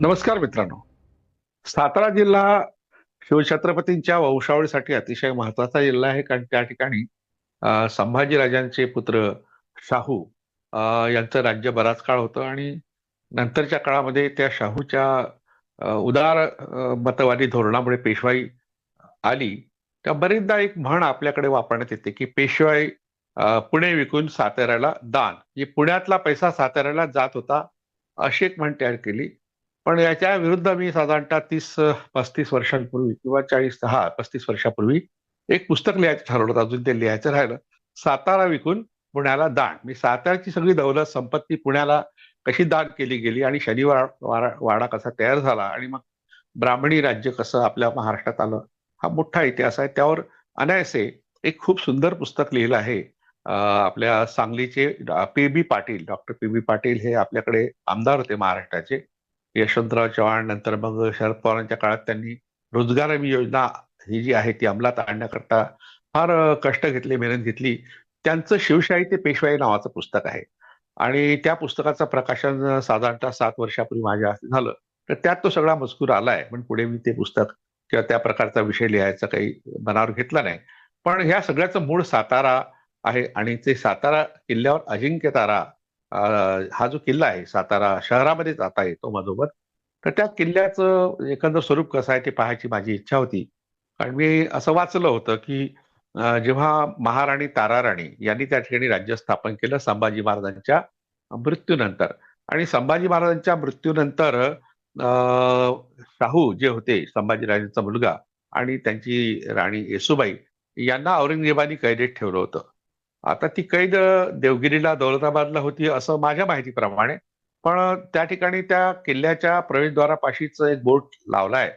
नमस्कार मित्रांनो. सातारा जिल्हा शिवछत्रपतींच्या वंशावळीसाठी अतिशय महत्त्वाचा जिल्हा आहे कारण त्या ठिकाणी संभाजीराजांचे पुत्र शाहू यांचं राज्य बराच काळ होतं आणि नंतरच्या काळामध्ये त्या शाहूच्या उदार मतवादी धोरणामुळे पेशवाई आली. त्या बरेचदा एक म्हण आपल्याकडे वापरण्यात येते की पेशवाई पुणे विकून साताऱ्याला दान. म्हणजे पुण्यातला पैसा साताऱ्याला जात होता अशी एक म्हण तयार केली. पण याच्या विरुद्ध मी साधारणतः तीस पस्तीस वर्षांपूर्वी किंवा चाळीस हा पस्तीस वर्षापूर्वी एक पुस्तक लिहायचं ठरवलं होतं. अजून ते लिहायचं राहिलं. सातारा विकून पुण्याला दान. मी साताराची सगळी दौलत संपत्ती पुण्याला कशी दान केली गेली आणि शनिवार वाडा वाडा कसा तयार झाला आणि मग ब्राह्मणी राज्य कसं आपल्या महाराष्ट्रात आलं हा मोठा इतिहास आहे. त्यावर अनायसे एक खूप सुंदर पुस्तक लिहिलं आहे. आपल्या सांगलीचे P B Patil doctor P B Patil हे आपल्याकडे आमदार होते महाराष्ट्राचे. यशवंतराव चव्हाण नंतर मग शरद पवारांच्या काळात त्यांनी रोजगार हमी योजना ही जी आहे ती अंमलात आणण्याकरता फार कष्ट घेतले मेहनत घेतली. त्यांचं शिवशाही ते पेशवाई नावाचं पुस्तक आहे. आणि त्या पुस्तकाचं प्रकाशन साधारणतः सात वर्षापूर्वी माझ्या हाती झालं. तर त्यात तो सगळा मजकूर आलाय. पण पुढे मी ते पुस्तक किंवा त्या प्रकारचा विषय लिहायचा काही मनावर घेतला नाही. पण ह्या सगळ्याचं मूळ सातारा आहे. आणि ते सातारा किल्ल्यावर अजिंक्य तारा हा जो किल्ला आहे सातारा शहरामध्ये जाता येतो माझोबत तर त्या किल्ल्याचं एकंदर स्वरूप कसं आहे ते पाहायची माझी इच्छा होती. कारण मी असं वाचलं होतं की जेव्हा महाराणी ताराराणी यांनी त्या ठिकाणी राज्य स्थापन केलं संभाजी महाराजांच्या मृत्यूनंतर. आणि संभाजी महाराजांच्या मृत्यूनंतर शाहू जे होते संभाजीराजांचा मुलगा आणि त्यांची राणी येसुबाई यांना औरंगजेबाने कैदेत ठेवलं होतं. आता ती कैद देवगिरीला दौलताबादला होती असं माझ्या माहितीप्रमाणे. पण त्या ठिकाणी त्या किल्ल्याच्या प्रवेशद्वारापाशीच एक बोट लावलाय.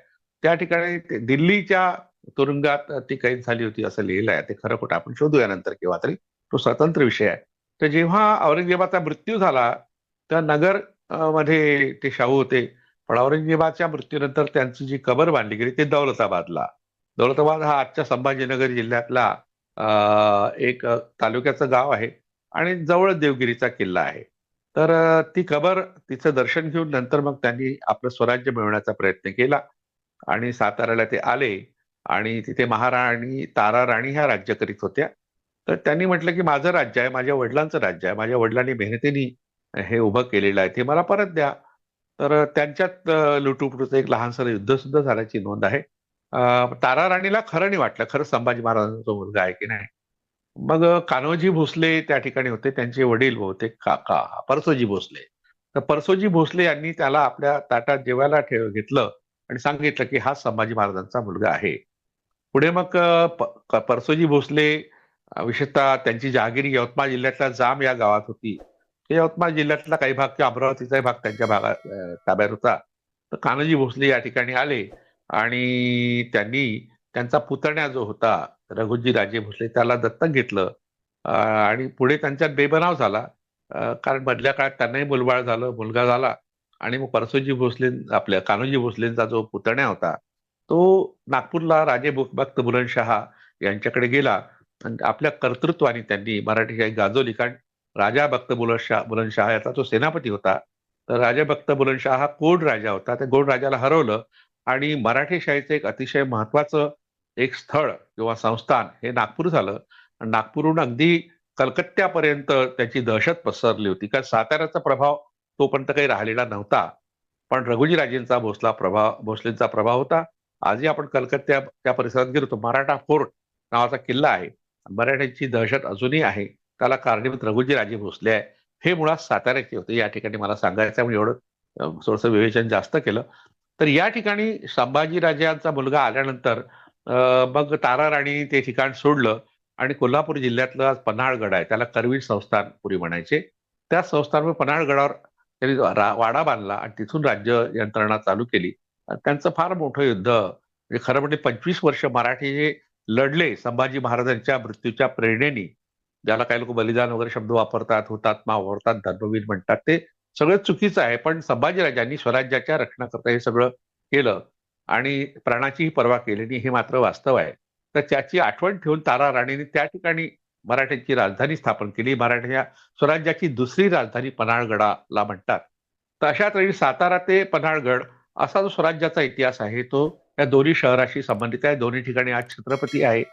त्या ठिकाणी दिल्लीच्या तुरुंगात ती कैद झाली होती असं लिहिलं आहे. ते खरं खोटं आपण शोधूया नंतर केव्हा तरी. तो स्वतंत्र विषय आहे. तर जेव्हा औरंगजेबाचा मृत्यू झाला तर नगरमध्ये ते शाहू होते. पण औरंगजेबाच्या मृत्यूनंतर त्यांची जी कबर बांधली गेली ते दौलताबादला. दौलताबाद हा आजच्या संभाजीनगर जिल्ह्यातला एक तालुक्याचं गाव आहे आणि जवळ देवगिरीचा किल्ला आहे. तर ती खबर तिचं दर्शन घेऊन नंतर मग त्यांनी आपलं स्वराज्य मिळवण्याचा प्रयत्न केला आणि साताऱ्याला ते आले आणि तिथे महाराणी तारा राणी ह्या राज्य करीत होत्या. तर त्यांनी म्हटलं की माझं राज्य आहे माझ्या वडिलांचं राज्य आहे माझ्या वडिलांनी मेहनतीने हे उभं केलेलं आहे ते मला परत द्या. तर त्यांच्यात अं, लुटूपुटूचं एक लहानसं युद्ध सुद्धा झाल्याची नोंद आहे. तारा राणीला खरं नाही वाटलं. खरं संभाजी महाराजांचा मुलगा आहे की नाही? मग कान्होजी भोसले त्या ठिकाणी होते. त्यांचे वडील बहुतेक काका परसोजी भोसले. तर परसोजी भोसले यांनी त्याला आपल्या ताटात जेवायला ठेव घेतलं आणि सांगितलं की हा संभाजी महाराजांचा मुलगा आहे. पुढे मग परसोजी भोसले विशेषतः त्यांची जहागिरी यवतमाळ जिल्ह्यातल्या जाम या गावात होती. यवतमाळ जिल्ह्यातला काही भाग किंवा अमरावतीचाही भाग त्यांच्या भागात ताब्यात होता. तर कान्होजी भोसले या ठिकाणी आले. आणि त्यांनी त्यांचा पुतण्या जो होता रघुजी राजे भोसले त्याला दत्तक घेतलं. आणि पुढे त्यांच्यात बेबनाव झाला. कारण मधल्या काळात त्यांनाही मुलबाळ झालं मुलगा झाला. आणि मग परसोजी भोसले आपल्या कान्होजी भोसलेंचा जो पुतण्या होता तो नागपूरला राजे भक्त बुलंदशहा यांच्याकडे गेला. आणि आपल्या कर्तृत्वाने त्यांनी मराठी शाही गाजवली. कारण राजा भक्त बुलंदशाह बुलंदशहा याचा तो सेनापती होता. तर राजा भक्त बुलंदशहा हा गोड राजा होता. त्या गोड राजाला हरवलं. आणि मराठी शाळेचं एक अतिशय महत्वाचं एक स्थळ किंवा संस्थान हे नागपूर झालं. नागपूरहून अगदी कलकत्त्यापर्यंत त्याची दहशत पसरली होती. कारण साताऱ्याचा प्रभाव तोपर्यंत काही राहिलेला नव्हता. पण रघुजीराजेंचा भोसला प्रभाव भोसलेंचा प्रभाव होता. आजही आपण कलकत्त्या त्या परिसरात गेलो तर मराठा फोर्ट नावाचा किल्ला आहे. मराठ्यांची दहशत अजूनही आहे. त्याला कारणीभूत रघुजीराजे भोसले आहे हे मुळात साताऱ्याचे होते. या ठिकाणी मला सांगायचं आहे, म्हणजे एवढं थोडंसं विवेचन जास्त केलं. तर या ठिकाणी संभाजीराजांचा मुलगा आल्यानंतर मग तारा राणी ते ठिकाण सोडलं आणि कोल्हापूर जिल्ह्यातलं आज पन्हाळगड आहे. त्याला करवीर संस्थान पुरी म्हणायचे. त्या संस्थानवर पन्हाळगडावर त्यांनी वाडा बांधला आणि तिथून राज्य यंत्रणा चालू केली. आणि त्यांचं फार मोठं युद्ध म्हणजे खरं म्हणजे पंचवीस वर्ष मराठी हे लढले संभाजी महाराजांच्या मृत्यूच्या प्रेरणेने. ज्याला काही लोक बलिदान वगैरे शब्द वापरतात हुतात्मा वापरतात धर्मवीर म्हणतात ते. सगळं चुकीचं आहे पण संभाजीराजांनी स्वराज्याच्या रक्षणाकरता हे सगळं केलं आणि प्राणाचीही पर्वा केली आणि हे मात्र वास्तव आहे. तर त्याची आठवण ठेवून तारा राणीने त्या ठिकाणी मराठ्यांची राजधानी स्थापन केली. मराठ्या स्वराज्याची दुसरी राजधानी पन्हाळगडाला म्हणतात. तर अशा तऱ्हेने सातारा ते पन्हाळगड असा जो स्वराज्याचा इतिहास आहे तो या दोन्ही शहराशी संबंधित आहे. दोन्ही ठिकाणी आज छत्रपती आहे.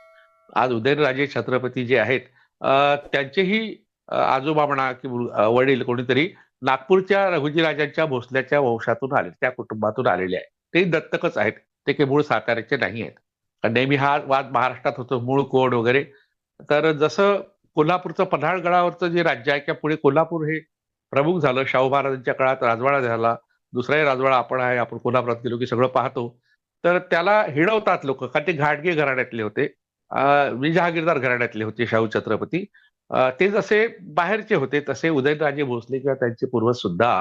आज उदयनराजे छत्रपती जे आहेत त्यांचेही आजोबा म्हणा की वडील कोणीतरी नागपूरच्या रघुजीराजांच्या भोसल्याच्या वंशातून आले त्या कुटुंबातून आलेले आहेत. ते दत्तकच आहेत ते काही मूळ साताऱ्याचे नाही आहेत. नेहमी हा वाद महाराष्ट्रात होतो मूळ कोड वगैरे. तर जसं कोल्हापूरचं पन्हाळगडावरचं जे राज्य आहे किंवा पुढे कोल्हापूर हे प्रमुख झालं. शाहू महाराजांच्या काळात राजवाडा झाला दुसराही राजवाडा आपण आहे आपण कोल्हापुरात गेलो की सगळं पाहतो. तर त्याला हिडवतात लोक कारण ते घाटगे घराण्यातले होते. विजहागीरदार घराण्यातले होते शाहू छत्रपती. ते जसे बाहेरचे होते तसे उदयनराजे भोसले किंवा त्यांचे पूर्वज सुद्धा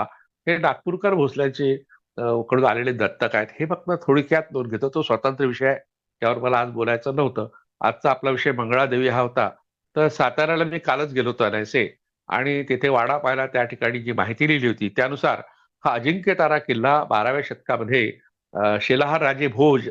हे नागपूरकर भोसल्याचे कडून आलेले दत्तक आहेत. हे फक्त थोडक्यात नोंद घेतो. तो स्वतंत्र विषय यावर त्यावर मला आज बोलायचं नव्हतं. आजचा आपला विषय मंगळादेवी हा होता. तर साताऱ्याला मी कालच गेलो होतो अनायसे आणि तिथे वाडा पाहिला त्या ठिकाणी जी माहिती लिहिली होती त्यानुसार हा अजिंक्य तारा किल्ला बाराव्या शतकामध्ये शिलाहार राजे भोज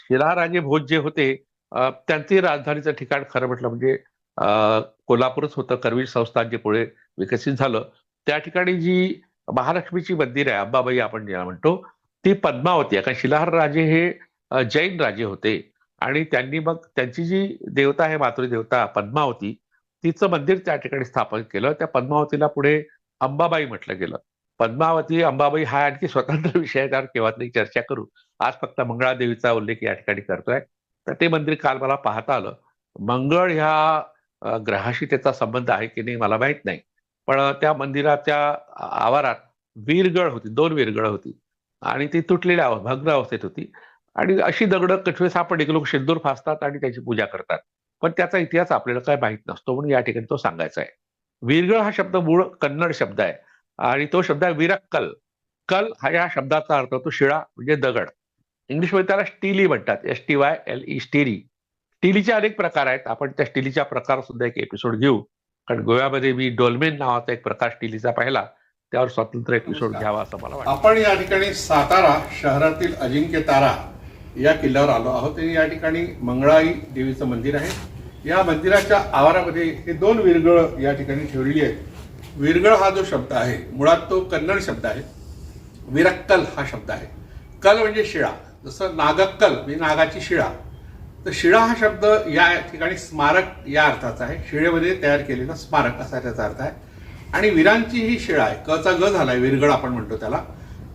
शिलाहार राजे भोज जे होते त्यांची राजधानीचं ठिकाण खरं म्हटलं म्हणजे अं, कोल्हापूरच होतं करवीर संस्थान जे पुढे विकसित झालं. त्या ठिकाणी जी महालक्ष्मीची मंदिर आहे अंबाबाई आपण ज्याला म्हणतो ती पद्मावती आहे. कारण शिलाहार राजे हे जैन राजे होते. आणि त्यांनी मग त्यांची जी देवता आहे मातृ देवता पद्मावती तिचं मंदिर त्या ठिकाणी स्थापन केलं. त्या पद्मावतीला पुढे अंबाबाई म्हटलं गेलं. पद्मावती अंबाबाई हा आणखी स्वतंत्र विषय आहे त्यावर केव्हा तरी चर्चा करू. आज फक्त मंगळादेवीचा उल्लेख या ठिकाणी करतोय. तर ते मंदिर काल मला पाहता आलं. मंगळ ह्या ग्रहाशी त्याचा संबंध आहे की नाही मला माहीत नाही. पण त्या मंदिराच्या आवारात वीरगळ होती दोन वीरगळ होती. आणि ती तुटलेल्या भग्न अवस्थेत होती. आणि अशी दगडं कठवे सापडली की लोक सिंदूर फासतात आणि त्याची पूजा करतात. पण त्याचा इतिहास आपल्याला काय माहीत नसतो म्हणून या ठिकाणी तो सांगायचा आहे. वीरगळ हा शब्द मूळ कन्नड शब्द आहे. आणि तो शब्द आहे विरक्कल. कल हा या शब्दाचा अर्थ होतो शिळा म्हणजे दगड. इंग्लिशमध्ये त्याला स्टीली म्हणतात S T Y L E स्टीरी. स्टीलीचे अनेक प्रकार आहेत. आपण त्या स्टीलीच्या प्रकार सुद्धा एक एपिसोड घेऊ. कारण गोव्यामध्ये मी डोलमेन नावाचा एक प्रकार स्टीलीचा पाहिला. त्यावर स्वतंत्र एपिसोड. घ्यावा असं मला वाटतं. आपण या ठिकाणी सातारा शहरातील अजिंक्य तारा या किल्ल्यावर आलो आहोत. आणि या ठिकाणी मंगळाई देवीचं मंदिर आहे. या मंदिराच्या आवारामध्ये हे दोन विरगळ या ठिकाणी ठेवलेली आहेत. विरगळ हा जो शब्द आहे मुळात तो कन्नड शब्द आहे. विरक्कल हा शब्द आहे. कल म्हणजे शिळा. जसं नागक्कल म्हणजे नागाची शिळा. तर शिळा हा शब्द या ठिकाणी स्मारक या अर्थाचा आहे. शिळेमध्ये तयार केलेलं स्मारक असा त्याचा अर्थ आहे. आणि वीरांची ही शिळा आहे. कचा ग झालाय विरगळ आपण म्हणतो त्याला.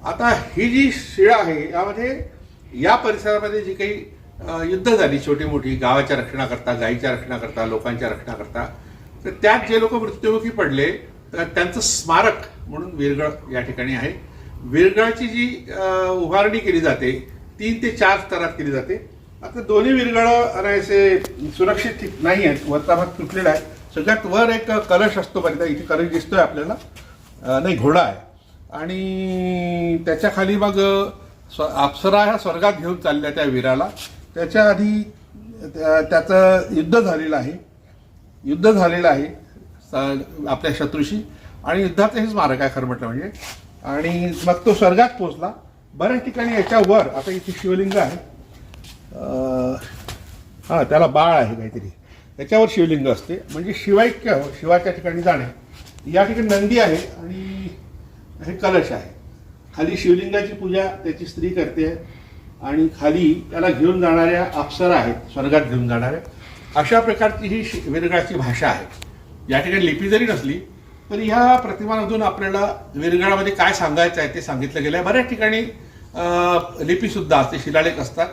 आता ही जी शिळा आहे यामध्ये या परिसरामध्ये जी काही युद्ध झाली छोटी मोठी गावाच्या रक्षणाकरता गायीच्या रक्षणाकरता लोकांच्या रक्षणाकरता तर त्यात जे लोक मृत्युमुखी पडले तर त्यांचं स्मारक म्हणून विरगळ या ठिकाणी आहे. विरगळची जी उभारणी केली जाते तीन ते चार स्तरात केली जाते. आता दोन्ही विरगळ असे सुरक्षित नाही आहेत. वरचा भाग तुटलेला आहे. सगळ्यात वर एक कलश असतो बघा इथे कलश दिसतोय आपल्याला. नाही घोडा आहे. आणि त्याच्याखाली मग स्व- अप्सरा ह्या स्वर्गात घेऊन चालल्या त्या वीराला. त्याच्या आधी त्या- त्याचं युद्ध झालेलं आहे. युद्ध झालेलं आहे आपल्या शत्रूशी. आणि युद्धाचं हे स्मारक आहे खरं म्हटलं म्हणजे. आणि मग तो स्वर्गात पोचला बऱ्याच ठिकाणी याच्यावर आता इथे शिवलिंग आहे. हां त्याला बाळ आहे काहीतरी. त्याच्यावर शिवलिंग असते. म्हणजे शिवायक्य शिवाच्या ठिकाणी जाणे. या ठिकाणी नंदी आहे आणि हे कलश आहे. खाली शिवलिंगाची पूजा त्याची स्त्री करते आणि खाली त्याला घेऊन जाणाऱ्या अप्सरा आहेत स्वर्गात घेऊन जाणाऱ्या. अशा प्रकारची ही शि- विरगळाची भाषा आहे. या ठिकाणी लिपी जरी नसली तरी ह्या प्रतिमांमधून आपल्याला विरगळामध्ये काय सांगायचं आहे ते सांगितलं गेलं आहे बऱ्याच ठिकाणी लिपीसुद्धा असते शिलालेख असतात.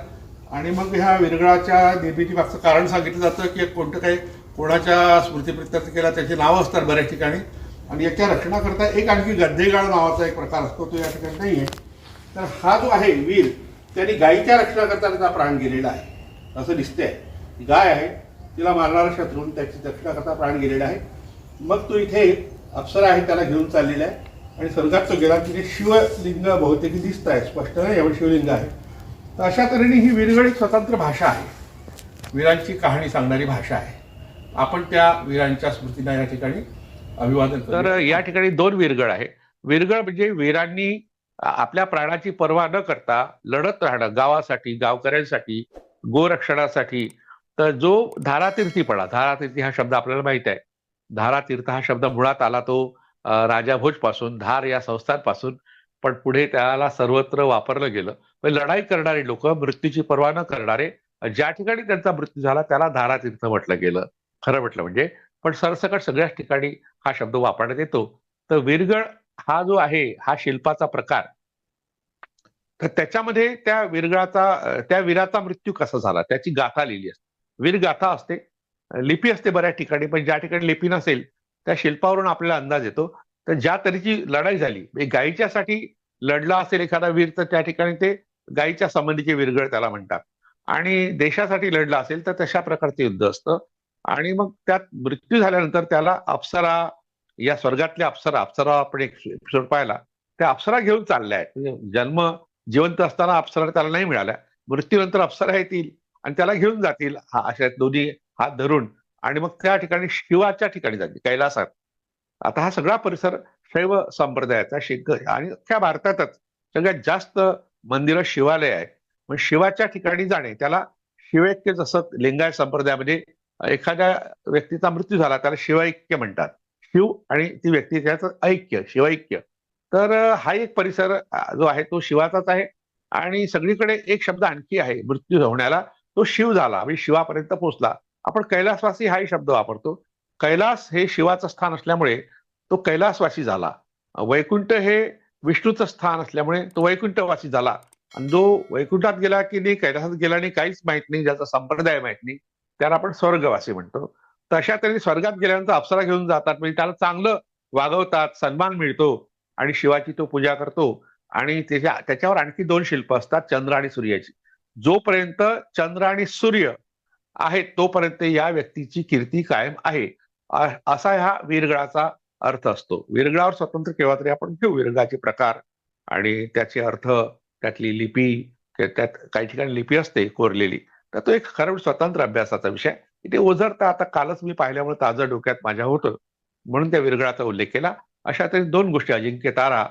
आणि मग ह्या विरगळाच्या निर्मिती मागचं कारण सांगितलं जातं की कोणतं काही कोणाच्या स्मृतीप्रित्यर्थ केला त्याची नावं असतात बऱ्याच ठिकाणी. आणि याच्या रक्षणाकरता एक आणखी गद्देगाळ नावाचा एक प्रकार असतो तो या ठिकाणी नाही आहे तर हा जो आहे वीर त्यांनी गायीच्या रक्षणाकरता त्याचा प्राण गेलेला आहे. असं दिसतंय. गाय आहे तिला मारणारा शत्रून त्याची रक्षणाकरता प्राण गेलेला आहे. मग तो इथे अप्सरा आहे त्याला घेऊन चाललेला आहे. आणि स्वर्गात तो गेला तिथे शिवलिंग बहुतेक दिसत आहे स्पष्ट नाही एवढं शिवलिंग आहे. तर अशा तऱ्हेने ही विरगळ एक स्वतंत्र भाषा आहे. वीरांची कहाणी सांगणारी भाषा आहे. आपण त्या वीरांच्या स्मृतीला या ठिकाणी अभिवादन तर या ठिकाणी दोन वीरगळ आहे विरगळ म्हणजे वीरांनी आपल्या प्राणाची पर्वा न करता लढत राहणं गावासाठी गावकऱ्यांसाठी गोरक्षणासाठी. तर जो धारातीर्थीपणा धारातीर्थी हा शब्द आपल्याला माहीत आहे. धारातीर्थ हा शब्द मुळात आला तो राजा भोजपासून धार या संस्थांपासून पण पुढे त्याला सर्वत्र वापरलं गेलं. म्हणजे लढाई करणारे लोक मृत्यूची पर्वा न करणारे ज्या ठिकाणी त्यांचा मृत्यू झाला त्याला धारातीर्थ म्हटलं गेलं. खरं म्हटलं म्हणजे पण सरसकट सगळ्याच ठिकाणी हा शब्द वापरण्यात येतो. तर विरगळ हा जो आहे हा शिल्पाचा प्रकार. तर त्याच्यामध्ये त्या विरगळाचा त्या वीराचा मृत्यू कसा झाला? त्याची गाथा लिहिली असते. वीरगाथा असते. लिपी असते बऱ्याच ठिकाणी पण ज्या ठिकाणी लिपी नसेल त्या शिल्पावरून आपल्याला अंदाज येतो. तर ज्या तऱ्हेची लढाई झाली म्हणजे गायीच्यासाठी लढला असेल एखादा वीर तर त्या ठिकाणी ते गायीच्या संबंधीचे वीरगळ त्याला म्हणतात. आणि देशासाठी लढला असेल तर तशा प्रकारचे युद्ध असतं. आणि मग त्यात मृत्यू झाल्यानंतर त्याला अप्सरा या स्वर्गातल्या अप्सरा अप्सरा आपण एक एपिसोड पाहिला त्या अप्सरा घेऊन चालल्या आहेत. म्हणजे जन्म जिवंत असताना अप्सरा त्याला नाही मिळाल्या. मृत्यूनंतर अप्सरा येतील आणि त्याला घेऊन जातील. हा अशा दोन्ही हात धरून. आणि मग त्या ठिकाणी शिवाच्या ठिकाणी जातील कैलासात. आता हा सगळा परिसर शैव संप्रदायाचा शिख आणि अख्ख्या भारतातच सगळ्यात जास्त मंदिरं शिवालय आहे. मग शिवाच्या ठिकाणी जाणे त्याला शिवैक्य जसं लिंगायत संप्रदायामध्ये म्हणजे एखाद्या व्यक्तीचा मृत्यू झाला त्याला शिवैक्य म्हणतात. शिव आणि ती व्यक्ती त्याचं ऐक्य शिवैक्य. तर हा एक परिसर जो आहे तो शिवाचाच आहे. आणि सगळीकडे एक शब्द आणखी आहे मृत्यू होण्याला तो शिव झाला म्हणजे शिवापर्यंत पोहोचला. आपण कैलासवासी हाही शब्द वापरतो. कैलास हे शिवाचं स्थान असल्यामुळे तो कैलासवासी झाला. वैकुंठ हे विष्णूचं स्थान असल्यामुळे तो वैकुंठवासी झाला. आणि जो वैकुंठात गेला की नाही कैलासात गेला नाही काहीच माहीत नाही ज्याचा संप्रदाय माहीत नाही त्याला आपण स्वर्गवासी म्हणतो. तशा तऱ्हेने स्वर्गात गेल्यानंतर अप्सरा घेऊन जातात. म्हणजे त्याला चांगलं वागवतात सन्मान मिळतो आणि शिवाची तो पूजा करतो. आणि त्याच्या त्याच्यावर आणखी दोन शिल्प असतात चंद्र आणि सूर्याची. जोपर्यंत चंद्र आणि सूर्य आहेत तोपर्यंत या व्यक्तीची कीर्ती कायम आहे. असा ह्या वीरगळाचा अर्थ असतो. वीरगळावर स्वतंत्र केव्हा तरी आपण घेऊ वीरगळाचे प्रकार. आणि त्याचे अर्थ त्यातली लिपी त्यात काही ठिकाणी लिपी असते कोरलेली. तर तो एक खरं म्हणजे स्वतंत्र अभ्यासाचा विषय. इथे ओझरता आता कालच मी पाहिल्यामुळे ताजं डोक्यात माझ्या होतं. म्हणून त्या वीरगळाचा उल्लेख केला. अशा तरी दोन गोष्टी अजिंक्य तारा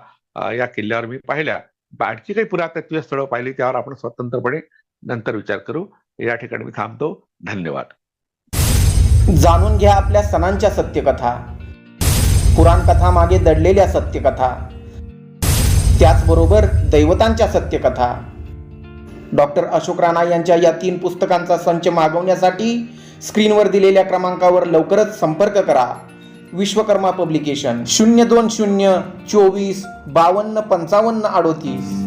या किल्ल्यावर मी पाहिल्या. आणखी काही पुरातत्वीय स्थळं पाहिली त्यावर आपण स्वतंत्रपणे नंतर विचार करू. या ठिकाणी मी थांबतो. धन्यवाद. जाणून घ्या आपल्या सणांच्या सत्यकथा. पुराण कथा मागे दडलेल्या सत्यकथा. त्याचबरोबर दैवतांच्या सत्यकथा. डॉक्टर अशोक राणा यांच्या या तीन पुस्तकांचा संच मागवण्यासाठी स्क्रीनवर दिलेल्या क्रमांकावर लवकरच संपर्क करा. विश्वकर्मा पब्लिकेशन शून्य दोन शून्य चोवीस बावन्न पंचावन्न अडोतीस.